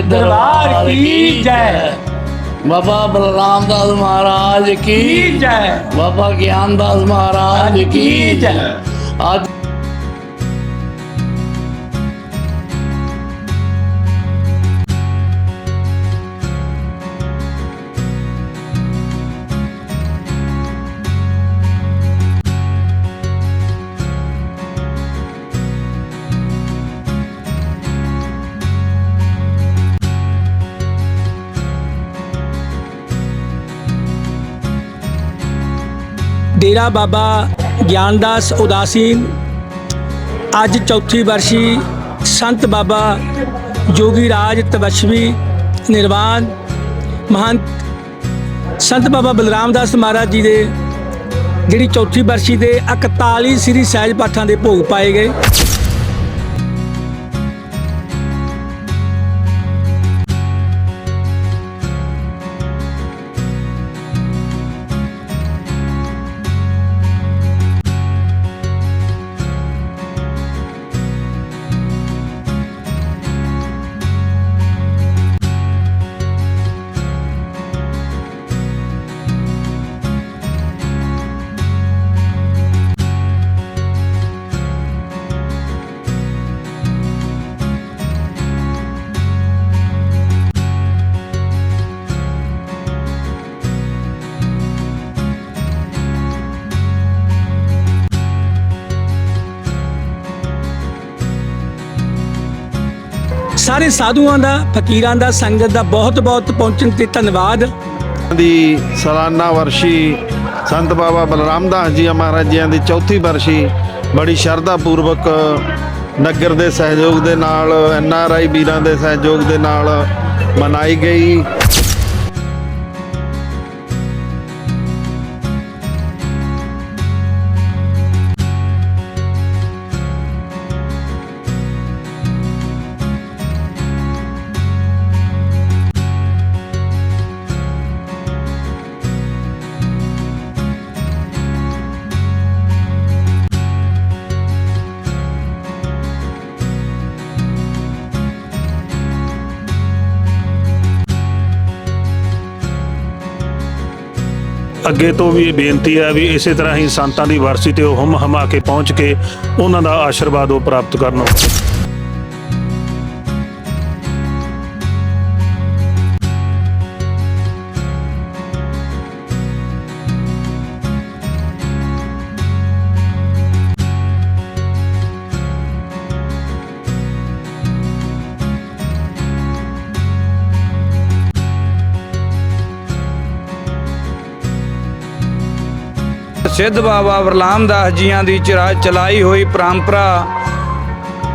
ਸੱਚੇ ਕੀ ਜੈ? ਬਾਬਾ ਬਲਰਾਮ ਦਾਸ ਮਹਾਰਾਜ ਕੀ ਜੈ? ਬਾਬਾ ਗਿਆਨ ਦਾਸ ਮਹਾਰਾਜ ਕੀ ਜੈ? ਅੱਜ ਡੇਰਾ ਬਾਬਾ ਗਿਆਨਦਾਸ ਉਦਾਸੀਨ, ਅੱਜ ਚੌਥੀ ਵਰਸ਼ੀ ਸੰਤ ਬਾਬਾ ਜੋਗੀ ਰਾਜ ਤਪਸ਼ਵੀ ਨਿਰਵਾਣ, ਮਹੰਤ ਸੰਤ ਬਾਬਾ ਬਲਰਾਮ ਦਾਸ ਮਹਾਰਾਜ ਜੀ ਦੇ, ਜਿਹੜੀ ਚੌਥੀ ਵਰਸ਼ੀ ਦੇ 41 ਸ੍ਰੀ ਸਹਿਜ ਪਾਠਾਂ ਦੇ ਭੋਗ ਪਾਏ ਗਏ। ਸਾਰੇ ਸਾਧੂਆਂ ਦਾ, ਫਕੀਰਾਂ ਦਾ, ਸੰਗਤ ਦਾ ਬਹੁਤ ਬਹੁਤ ਪਹੁੰਚਣ ਤੇ ਧੰਨਵਾਦ। ਦੀ ਸਾਲਾਨਾ ਵਰਸ਼ੀ ਸੰਤ ਬਾਬਾ ਬਲਰਾਮ ਦਾਸ ਜੀ ਮਹਾਰਾਜ ਜੀਆਂ ਦੀ ਚੌਥੀ ਵਰਸ਼ੀ ਬੜੀ ਸ਼ਰਧਾ ਪੂਰਵਕ ਨਗਰ ਦੇ ਸਹਿਯੋਗ ਦੇ ਨਾਲ, ਐਨ ਆਰ ਆਈ ਵੀਰਾਂ ਦੇ ਸਹਿਯੋਗ ਦੇ ਨਾਲ ਮਨਾਈ ਗਈ। ਅੱਗੇ ਤੋਂ ਵੀ ਇਹ ਬੇਨਤੀ ਹੈ ਵੀ ਇਸੇ ਤਰ੍ਹਾਂ ਹੀ ਸੰਤਾਂ ਦੀ ਵਰਸੀ ਤੇ ਉਹ ਹਮ ਹਮਾ ਕੇ ਪਹੁੰਚ ਕੇ ਉਹਨਾਂ ਦਾ ਆਸ਼ੀਰਵਾਦ ਉਹ ਪ੍ਰਾਪਤ ਕਰਨ। ਸਿੱਧ ਬਾਬਾ ਵਰਲਾਮ ਦਾਸ ਜੀਆਂ ਦੀ ਚਰਾ ਚਲਾਈ ਹੋਈ ਪਰੰਪਰਾ,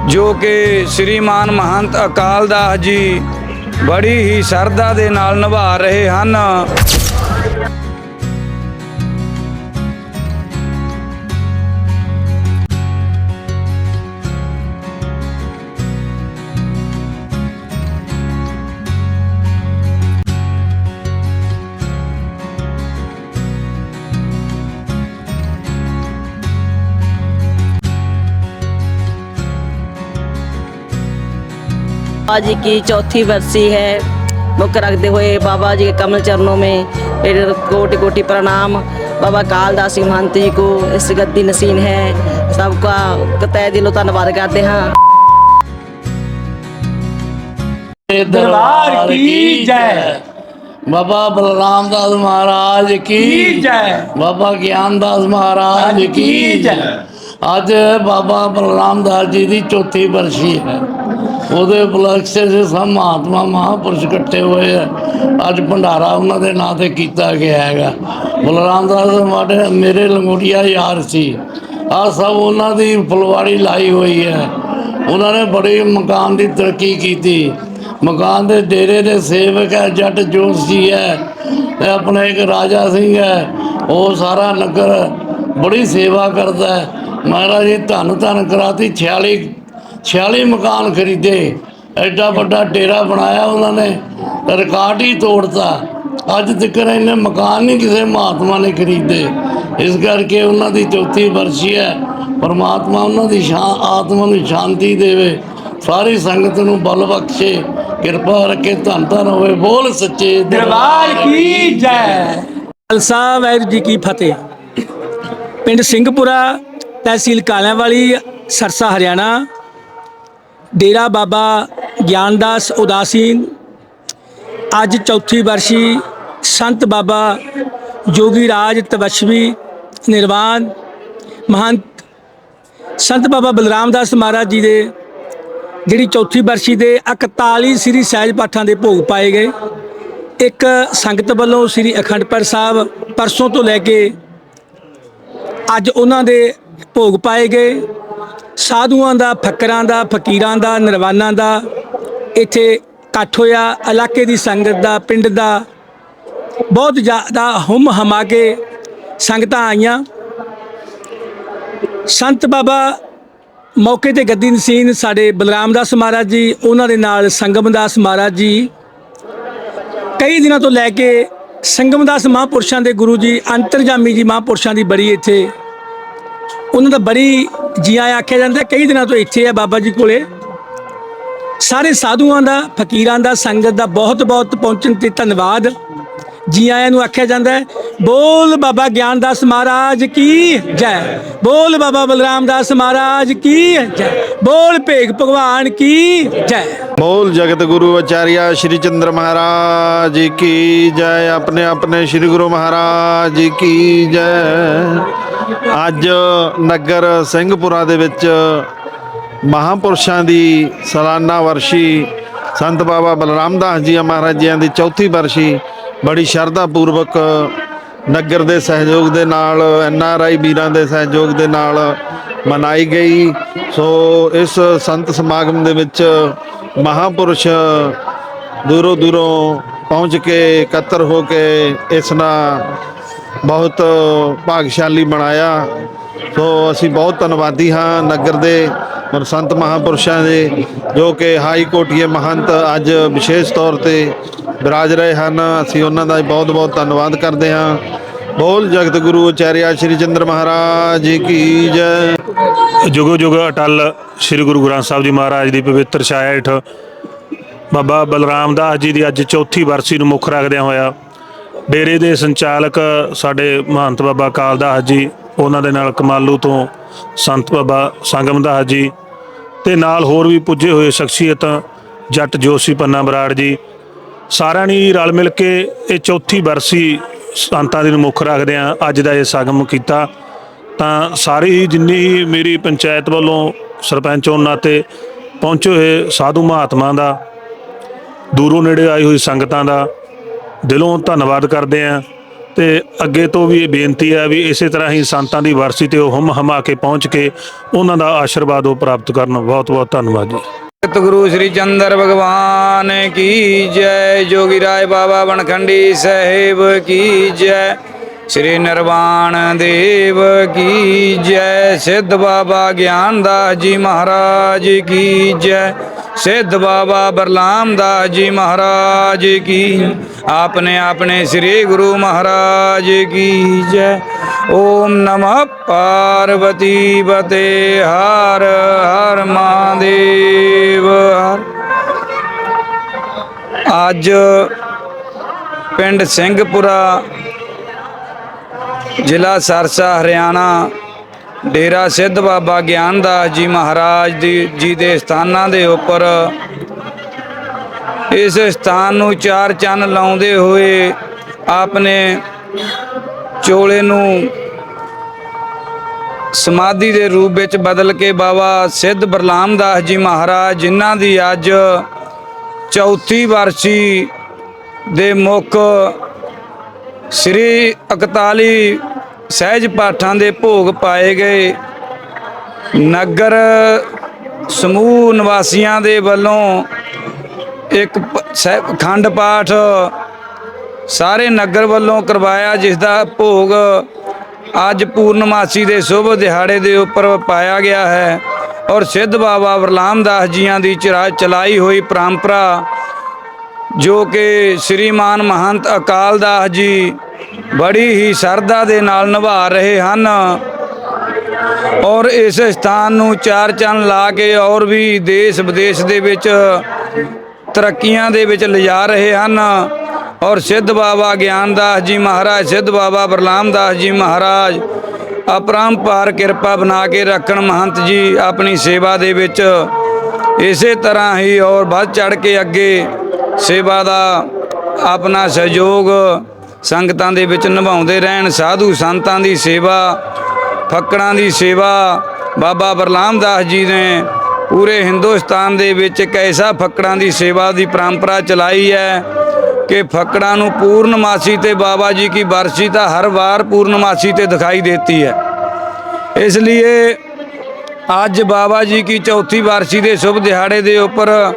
ਜੋ ਕਿ ਸ੍ਰੀਮਾਨ ਮਹੰਤ ਅਕਾਲ ਦਾਸ ਜੀ ਬੜੀ ਹੀ ਸਰਦਾ ਦੇ ਨਾਲ ਨਿਭਾ ਰਹੇ ਹਨ। बाबा जी की चौथी बरसी है मुख रखते हुए बाबा जी के कमल चरणों में मेरे कोटि कोटि प्रणाम बाबा कालदास सिंह महंत जी को इस गद्दी नसीन है सबका तय दिलों धन्यवाद करते हैं दरबार की जय बाबा बलराम दास महाराज की की जय बाबा ज्ञानदास महाराज की की जय। ਅੱਜ ਬਾਬਾ ਬਲਰਾਮ ਦਾਸ ਜੀ ਦੀ ਚੌਥੀ ਵਰਸ਼ੀ ਹੈ ਉਹਦੇ ਉਪਲਕਸ਼ 'ਚ ਸਭ ਮਹਾਤਮਾ ਮਹਾਂਪੁਰਸ਼ ਇਕੱਠੇ ਹੋਏ ਆ। ਅੱਜ ਭੰਡਾਰਾ ਉਹਨਾਂ ਦੇ ਨਾਂ ਤੇ ਕੀਤਾ ਗਿਆ ਹੈਗਾ। ਬਲਰਾਮ ਦਾਸ ਮਾਡੇ ਮੇਰੇ ਲੰਗੋਟੀਆ ਯਾਰ ਸੀ। ਆ ਸਭ ਉਹਨਾਂ ਦੀ ਫੁਲਵਾੜੀ ਲਾਈ ਹੋਈ ਹੈ। ਉਹਨਾਂ ਨੇ ਬੜੀ ਮਕਾਨ ਦੀ ਤਰੱਕੀ ਕੀਤੀ। ਮਕਾਨ ਦੇ ਡੇਰੇ ਦੇ ਸੇਵਕ ਹੈ, ਜੱਟ ਜੋਸ਼ੀ ਹੈ ਤੇ ਆਪਣਾ ਇੱਕ ਰਾਜਾ ਸਿੰਘ ਹੈ। ਉਹ ਸਾਰਾ ਨਗਰ ਬੜੀ ਸੇਵਾ ਕਰਦਾ ਹੈ। ਮਹਾਰਾਜ ਜੀ ਧੰਨ ਧੰਨ ਕਰਾਤੀ 46 46 ਮਕਾਨ ਖਰੀਦੇ ਐਡਾ ਵੱਡਾ ਡੇਰਾ ਬਣਾਇਆ ਉਹਨਾਂ ਨੇ ਰਿਕਾਰਡ ਹੀ ਤੋੜਤਾ। ਅੱਜ ਤੱਕ ਇਹਨੇ ਮਕਾਨ ਨਹੀਂ ਕਿਸੇ ਮਹਾਤਮਾ ਨੇ ਖਰੀਦੇ। ਇਸ ਕਰਕੇ ਉਹਨਾਂ ਦੀ ਚੌਥੀ ਵਰਸ਼ੀ ਹੈ। ਪਰਮਾਤਮਾ ਉਹਨਾਂ ਦੀ ਸ਼ਾਂ ਆਤਮਾ ਨੂੰ ਸ਼ਾਂਤੀ ਦੇਵੇ। ਸਾਰੀ ਸੰਗਤ ਨੂੰ ਬਲ ਬਖਸ਼ੇ ਕਿਰਪਾ ਰੱਖੇ ਧੰਨ ਧੰਨ ਹੋਵੇ। ਬੋਲ ਸੱਚੇ ਦਰਬਾਰ ਕੀ ਜੈ। ਖਾਲਸਾ ਵਾਹਿਗੁਰੂ ਜੀ ਕੀ ਫਤਿਹ। ਪਿੰਡ ਸਿੰਘਪੁਰਾ ਤਹਿਸੀਲ ਕਾਲਿਆਂਵਾਲੀ ਸਰਸਾ ਹਰਿਆਣਾ। ਡੇਰਾ ਬਾਬਾ ਗਿਆਨਦਾਸ ਉਦਾਸੀਨ ਅੱਜ ਚੌਥੀ ਵਰਸ਼ੀ ਸੰਤ ਬਾਬਾ ਜੋਗੀ ਰਾਜ ਤਵਸ਼ਵੀ ਨਿਰਵਾਣ ਮਹੰਤ ਸੰਤ ਬਾਬਾ ਬਲਰਾਮ ਦਾਸ ਮਹਾਰਾਜ ਜੀ ਦੇ ਜਿਹੜੀ ਚੌਥੀ ਵਰਸ਼ੀ ਦੇ 41 ਸ੍ਰੀ ਸਹਿਜ ਪਾਠਾਂ ਦੇ ਭੋਗ ਪਾਏ ਗਏ। ਇੱਕ ਸੰਗਤ ਵੱਲੋਂ ਸ੍ਰੀ ਅਖੰਡਪੁਰ ਸਾਹਿਬ ਪਰਸੋਂ ਤੋਂ ਲੈ ਕੇ ਅੱਜ ਉਹਨਾਂ ਦੇ ਭੋਗ ਪਾਏ ਗਏ। ਸਾਧੂਆਂ ਦਾ, ਫਕਰਾਂ ਦਾ, ਫਕੀਰਾਂ ਦਾ, ਨਿਰਵਾਨਾਂ ਦਾ ਇੱਥੇ ਇਕੱਠ ਹੋਇਆ। ਇਲਾਕੇ ਦੀ ਸੰਗਤ ਦਾ, ਪਿੰਡ ਦਾ ਬਹੁਤ ਜ਼ਿਆਦਾ ਹੁਮ ਹਮਾ ਕੇ ਸੰਗਤਾਂ ਆਈਆਂ। ਸੰਤ ਬਾਬਾ ਮੌਕੇ ਤੇ ਗੱਦੀ ਨਸੀਨ ਸਾਡੇ ਬਲਰਾਮ ਦਾਸ ਮਹਾਰਾਜ ਜੀ, ਉਹਨਾਂ ਦੇ ਨਾਲ ਸੰਗਮ ਦਾਸ ਮਹਾਰਾਜ ਜੀ। ਕਈ ਦਿਨਾਂ ਤੋਂ ਲੈ ਕੇ ਸੰਗਮ ਦਾਸ ਮਹਾਂਪੁਰਸ਼ਾਂ ਦੇ ਗੁਰੂ ਜੀ, ਅੰਤਰਜਾਮੀ ਜੀ ਮਹਾਂਪੁਰਸ਼ਾਂ ਦੀ ਬੜੀ ਇੱਥੇ ਉਹਨਾਂ ਦਾ ਬੜੀ ਜੀਆਂ ਆਖਿਆ ਜਾਂਦਾ, ਕਈ ਦਿਨਾਂ ਤੋਂ ਇੱਥੇ ਆ ਬਾਬਾ ਜੀ ਕੋਲੇ। ਸਾਰੇ ਸਾਧੂਆਂ ਦਾ, ਫਕੀਰਾਂ ਦਾ, ਸੰਗਤ ਦਾ ਬਹੁਤ ਬਹੁਤ ਪਹੁੰਚਣ ਤੇ ਧੰਨਵਾਦ। ਜੀ ਆਇਆਂ ਨੂੰ ਆਖਿਆ ਜਾਂਦਾ ਹੈ, ਬੋਲ ਬਾਬਾ ਗਿਆਨਦਾਸ ਮਹਾਰਾਜ ਕੀ ਜੈ। ਬੋਲ ਬਾਬਾ ਬਲਰਾਮ ਦਾਸ ਮਹਾਰਾਜ ਕੀ ਜੈ। ਬੋਲ ਭੇਗ ਭਗਵਾਨ ਕੀ ਜੈ। ਬੋਲ ਜਗਤ ਗੁਰੂ ਆਚਾਰਿਆ, ਸ਼੍ਰੀ ਚੰਦਰ ਮਹਾਰਾਜ ਕੀ ਜੈ। ਆਪਣੇ ਆਪਣੇ ਸ਼੍ਰੀ ਗੁਰੂ ਮਹਾਰਾਜ ਕੀ ਜੈ। ਅੱਜ ਨਗਰ ਸਿੰਘਪੁਰਾ ਦੇ ਵਿੱਚ ਮਹਾਪੁਰਸ਼ਾਂ ਦੀ ਸਾਲਾਨਾ ਵਰਸ਼ੀ ਸੰਤ ਬਾਬਾ ਬਲਰਾਮ ਦਾਸ ਜੀ ਮਹਾਰਾਜ ਜੀਆਂ ਦੀ ਚੌਥੀ ਵਰਸ਼ੀ ਬੜੀ ਸ਼ਰਧਾ ਪੂਰਵਕ ਨਗਰ ਦੇ ਸਹਿਯੋਗ ਦੇ ਨਾਲ, ਐਨ ਆਰ ਆਈ ਵੀਰਾਂ ਦੇ ਸਹਿਯੋਗ ਦੇ ਨਾਲ ਮਨਾਈ ਗਈ। ਸੋ ਇਸ ਸੰਤ ਸਮਾਗਮ ਦੇ ਵਿੱਚ ਮਹਾਪੁਰਸ਼ ਦੂਰੋਂ ਦੂਰੋਂ ਪਹੁੰਚ ਕੇ ਇਕੱਤਰ ਹੋ ਕੇ ਇਸ ਨਾਲ ਬਹੁਤ ਭਾਗਸ਼ਾਲੀ ਬਣਾਇਆ। ਸੋ ਅਸੀਂ ਬਹੁਤ ਧੰਨਵਾਦੀ ਹਾਂ ਨਗਰ ਦੇ ਔਰ ਸੰਤ ਮਹਾਪੁਰਸ਼ਾਂ ਦੇ, ਜੋ ਕਿ ਹਾਈ ਕੋਟੀਏ ਮਹੰਤ ਅੱਜ ਵਿਸ਼ੇਸ਼ ਤੌਰ ਤੇ ਵਿਰਾਜ ਰਹੇ ਹਨ। ਅਸੀਂ ਉਹਨਾਂ ਦਾ ਬਹੁਤ ਬਹੁਤ ਧੰਨਵਾਦ ਕਰਦੇ ਹਾਂ। ਬੋਲ ਜਗਤ ਗੁਰੂ ਆਚਾਰਿਆ ਸ਼੍ਰੀ ਚੰਦਰ ਮਹਾਰਾਜ ਕੀ ਜੈ। ਜੁਗੋ ਜੁਗ ਅਟਲ ਸ੍ਰੀ ਗੁਰੂ ਗ੍ਰੰਥ ਸਾਹਿਬ ਜੀ ਮਹਾਰਾਜ ਦੀ ਪਵਿੱਤਰ ਛਾਇਆ ਹੇਠ ਬਾਬਾ ਬਲਰਾਮ ਦਾਸ ਜੀ ਦੀ ਅੱਜ ਚੌਥੀ ਵਰਸੀ ਨੂੰ ਮੁੱਖ ਰੱਖਦਿਆਂ ਹੋਇਆ ਡੇਰੇ ਦੇ ਸੰਚਾਲਕ ਸਾਡੇ ਮਹੰਤ ਬਾਬਾ ਕਾਲਦਾਸ ਜੀ, ਉਹਨਾਂ ਦੇ ਨਾਲ ਕਮਾਲੂ ਤੋਂ ਸੰਤ ਬਾਬਾ ਸੰਗਮ ਦਾਸ ਜੀ ਤੇ ਨਾਲ ਹੋਰ ਵੀ ਪੁੱਜੇ ਹੋਏ ਸ਼ਖਸੀਅਤਾਂ ਜੱਟ ਜੋਸ਼ੀ ਪੰਨਾ ਬਰਾੜ ਜੀ। ਸਾਰਿਆਂ ਨੇ ਰਲ ਮਿਲ ਕੇ ਇਹ ਚੌਥੀ ਬਰਸੀ ਸੰਤਾਂ ਦੀ ਨੂੰ ਮੁੱਖ ਰੱਖਦਿਆਂ ਅੱਜ ਦਾ ਇਹ ਸਗਮ ਕੀਤਾ। ਤਾਂ ਸਾਰੀ ਹੀ ਜਿੰਨੀ ਹੀ ਮੇਰੀ ਪੰਚਾਇਤ ਵੱਲੋਂ ਸਰਪੰਚ ਹੋਣ ਨਾਤੇ ਪਹੁੰਚੇ ਹੋਏ ਸਾਧੂ ਮਹਾਤਮਾ ਦਾ, ਦੂਰੋਂ ਨੇੜੇ ਆਈ ਹੋਈ ਸੰਗਤਾਂ ਦਾ ਦਿਲੋਂ ਧੰਨਵਾਦ ਕਰਦੇ ਆਂ ਤੇ ਅੱਗੇ ਤੋਂ ਵੀ ਇਹ ਬੇਨਤੀ ਹੈ ਵੀ ਇਸੇ ਤਰ੍ਹਾਂ ਹੀ ਸੰਤਾਂ ਦੀ ਵਰਸੀ ਤੇ ਉਹ ਹਮ ਹਮਾ ਕੇ ਪਹੁੰਚ ਕੇ ਉਹਨਾਂ ਦਾ ਆਸ਼ੀਰਵਾਦ ਉਹ ਪ੍ਰਾਪਤ ਕਰਨ। ਬਹੁਤ ਬਹੁਤ ਧੰਨਵਾਦ ਜੀ। ਸਤਿਗੁਰੂ ਸ੍ਰੀ ਚੰਦਰ ਭਗਵਾਨ ਕੀ ਜੈ, ਜੋਗੀ ਰਾਏ ਬਾਬਾ ਬਨਖੰਡੀ ਸਾਹਿਬ ਕੀ ਜੈ, ਸ੍ਰੀ ਨਿਰਵਾਣ ਦੇਵ ਕੀ ਜੈ, ਸਿੱਧ ਬਾਬਾ ਗਿਆਨਦਾਸ ਜੀ ਮਹਾਰਾਜ ਕੀ ਜੈ। ਸਿੱਧ ਬਾਬਾ ਬਰਲਾਮ ਦਾਸ ਜੀ ਮਹਾਰਾਜ ਕੀ। ਆਪਨੇ ਆਪਣੇ ਸ੍ਰੀ ਗੁਰੂ ਮਹਾਰਾਜ ਕੀ ਜੈ। ਓਮ ਨਮః ਪਾਰਵਤੀ ਬਤੇ ਹਰ ਹਰ ਮਹਾਦੇਵ, ਹਰ। ਅੱਜ ਪਿੰਡ ਸਿੰਘਪੁਰਾ ਜ਼ਿਲ੍ਹਾ ਸਰਸਾ, ਹਰਿਆਣਾ ਡੇਰਾ ਸਿੱਧ ਬਾਬਾ ਗਿਆਨਦਾਸ ਜੀ ਮਹਾਰਾਜ ਦੀ, ਜੀ ਦੇ ਸਥਾਨਾਂ ਦੇ ਉੱਪਰ। ਇਸ ਸਥਾਨ ਨੂੰ ਚਾਰ ਚੰਨ ਲਾਉਂਦੇ ਹੋਏ ਆਪਨੇ ਚੋਲੇ ਨੂੰ ਸਮਾਧੀ ਦੇ ਰੂਪ ਵਿੱਚ ਬਦਲ ਕੇ ਬਾਬਾ ਸਿੱਧ ਬਰਲਾਮ ਦਾਸ ਜੀ ਮਹਾਰਾਜ, ਜਿਨ੍ਹਾਂ ਦੀ ਅੱਜ ਚੌਥੀ ਵਰਸੀ ਦੇ ਮੁੱਖ ਸ੍ਰੀ 41 ਸਹਿਜ ਪਾਠਾਂ ਦੇ ਭੋਗ ਪਾਏ ਗਏ। ਨਗਰ ਸਮੂਹ ਨਿਵਾਸੀਆਂ ਦੇ ਵੱਲੋਂ ਇੱਕ ਪ- ਸਹਿ- ਅਖੰਡ ਪਾਠ ਸਾਰੇ ਨਗਰ ਵੱਲੋਂ ਕਰਵਾਇਆ, ਜਿਸ ਦਾ ਭੋਗ ਅੱਜ ਪੂਰਨਮਾਸੀ ਦੇ ਸ਼ੁਭ ਦਿਹਾੜੇ ਦੇ ਉੱਪਰ ਪਾਇਆ ਗਿਆ ਹੈ ਔਰ ਸਿੱਧ ਬਾਬਾ ਵਰਲਾਮ ਦਾਸ ਜੀਆਂ ਦੀ ਚਰਾ, ਚਲਾਈ ਹੋਈ ਪਰੰਪਰਾ ਜੋ ਕਿ ਸ੍ਰੀਮਾਨ ਮਹੰਤ ਅਕਾਲ ਦਾਸ ਜੀ ਬੜੀ ਹੀ ਸਰਦਾ ਦੇ ਨਾਲ ਨਿਭਾ ਰਹੇ ਹਨ। ਔਰ ਇਸ ਸਥਾਨ ਨੂੰ ਚਾਰ ਚੰਨ ਲਾ ਕੇ ਔਰ ਵੀ ਦੇਸ਼ ਵਿਦੇਸ਼ ਦੇ ਵਿੱਚ ਤਰੱਕੀਆਂ ਦੇ ਵਿੱਚ ਲਿਜਾ ਰਹੇ ਹਨ। ਔਰ ਸਿੱਧ ਬਾਬਾ ਗਿਆਨਦਾਸ ਜੀ ਮਹਾਰਾਜ, ਸਿੱਧ ਬਾਬਾ ਬਰਲਾਮਦਾਸ ਜੀ ਮਹਾਰਾਜ, ਅਪਰੰਪਾਰ ਕਿਰਪਾ ਬਣਾ ਕੇ ਰੱਖਣ ਮਹੰਤ ਜੀ ਆਪਣੀ ਸੇਵਾ ਦੇ ਵਿੱਚ। ਇਸੇ ਤਰ੍ਹਾਂ ਹੀ ਔਰ ਵੱਧ ਚੜ ਕੇ ਅੱਗੇ ਸੇਵਾ ਦਾ ਆਪਣਾ ਸਹਿਯੋਗ ਸੰਗਤਾਂ ਦੇ ਵਿੱਚ ਨਿਭਾਉਂਦੇ ਰਹਿਣ, ਸਾਧੂ ਸੰਤਾਂ ਦੀ ਸੇਵਾ, ਫੱਕੜਾਂ ਦੀ ਸੇਵਾ। ਬਾਬਾ ਬਰਲਾਮ ਦਾਸ ਜੀ ਨੇ ਪੂਰੇ ਹਿੰਦੁਸਤਾਨ ਦੇ ਵਿੱਚ ਇੱਕ ਐਸਾ ਫੱਕੜਾਂ ਦੀ ਸੇਵਾ ਦੀ ਪਰੰਪਰਾ ਚਲਾਈ ਹੈ ਕਿ ਫੱਕੜਾਂ ਨੂੰ ਪੂਰਨਮਾਸੀ ਤੇ ਬਾਬਾ ਜੀ ਕੀ ਬਰਸੀ ਤਾਂ ਹਰ ਵਾਰ ਪੂਰਨਮਾਸੀ ਤੇ ਦਿਖਾਈ ਦਿੱਤੀ ਹੈ। ਇਸ ਲਈ ਅੱਜ ਬਾਬਾ ਜੀ ਕੀ ਚੌਥੀ ਵਾਰਸੀ ਦੇ ਸ਼ੁਭ ਦਿਹਾੜੇ ਦੇ ਉੱਪਰ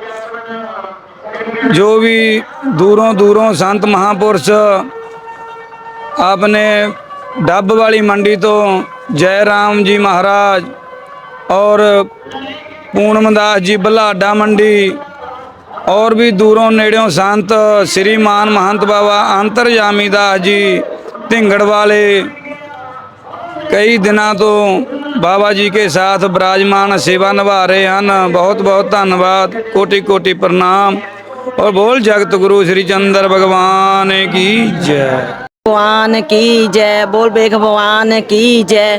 ਜੋ ਵੀ ਦੂਰੋਂ ਦੂਰੋਂ ਸੰਤ ਮਹਾਪੁਰਸ਼ ਆਪਨੇ ਡੱਬ ਵਾਲੀ ਮੰਡੀ ਤੋਂ ਜੈ ਰਾਮ ਜੀ ਮਹਾਰਾਜ ਔਰ ਪੂਨਮਦਾਸ ਜੀ ਬਲਾਡਾ ਮੰਡੀ ਔਰ ਵੀ ਦੂਰੋਂ ਨੇੜਿਓਂ ਸੰਤ ਸ੍ਰੀਮਾਨ ਮਹੰਤ ਬਾਬਾ ਅੰਤਰਜਾਮੀ ਦਾਸ ਜੀ ਢਿੰਗੜ ਵਾਲੇ ਕਈ ਦਿਨਾਂ ਤੋਂ ਬਾਬਾ ਜੀ ਕੇ ਸਾਥ ਬਿਰਾਜਮਾਨ ਸੇਵਾ ਨਿਭਾ ਰਹੇ ਹਨ। ਬਹੁਤ ਬਹੁਤ ਧੰਨਵਾਦ। ਕੋਟੀ ਕੋਟੀ ਪ੍ਰਣਾਮ। ਔਰ ਬੋਲ ਜਗਤ ਗੁਰੂ ਸ੍ਰੀ ਚੰਦਰ ਭਗਵਾਨ ਕੀ ਜੈ। भगवान की जय बोल बेग भगवान की जय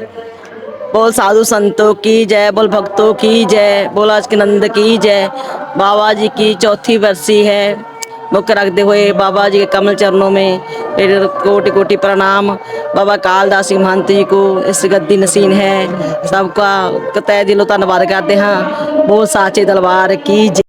बोल साधु संतों की जय बोल भक्तों की जय बोल आज के नंद की जय बाबा जी की चौथी बरसी है मुख्य रखते हुए बाबा जी के कमल चरणों में फिर कोटि कोटि प्रणाम बाबा कालदास सिंह महंत जी को इस गद्दी नसीन है सबका तय दिलो धन्यवाद करते हैं बोल साचे दरबार की जय